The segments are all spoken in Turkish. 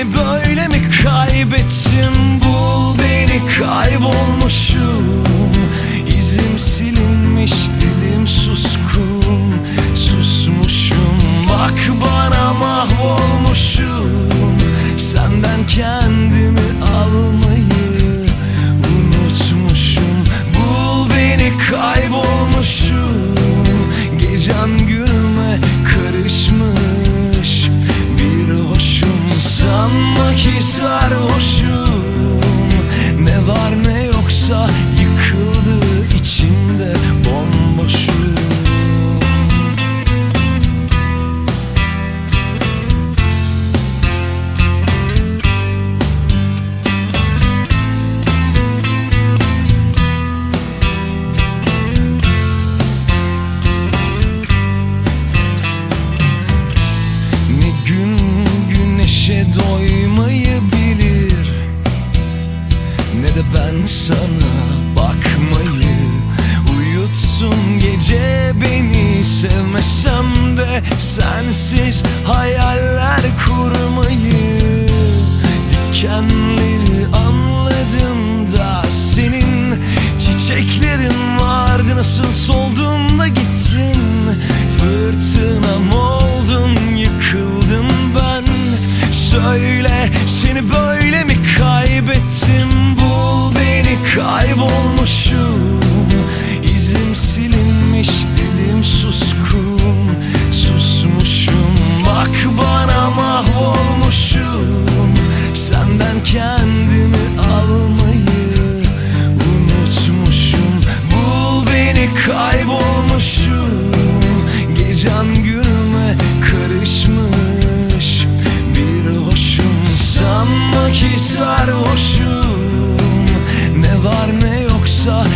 Seni böyle mi kaybettim? Bul beni kaybolmuşum. İzim silinmiş dilim suskun. Susmuşum bak bana mahvolmuşum. Senden kendimi almayı unutmuşum. Bul beni kaybolmuşum. Gecem sanma ki sarhoşum ben sana bakmayı Uyutsun gece beni Sevmesem de sensiz hayaller kurmayı. Dikenleri anladım da Senin çiçeklerin vardı Nasıl soldun da gittin? Fırtınam oldun yıkıldım ben. Söyle sarhoşum Ne var ne yoksa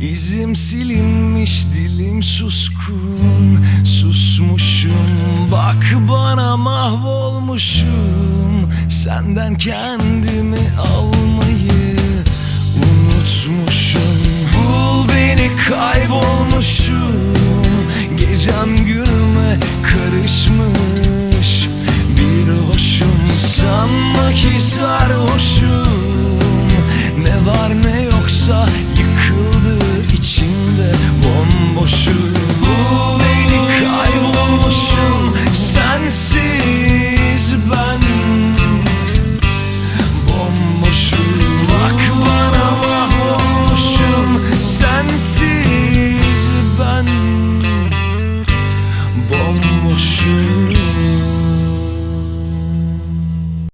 İzim silinmiş dilim suskun. Susmuşum bak bana mahvolmuşum. Senden kendimi almayı unutmuşum. Bul beni kaybolmuşum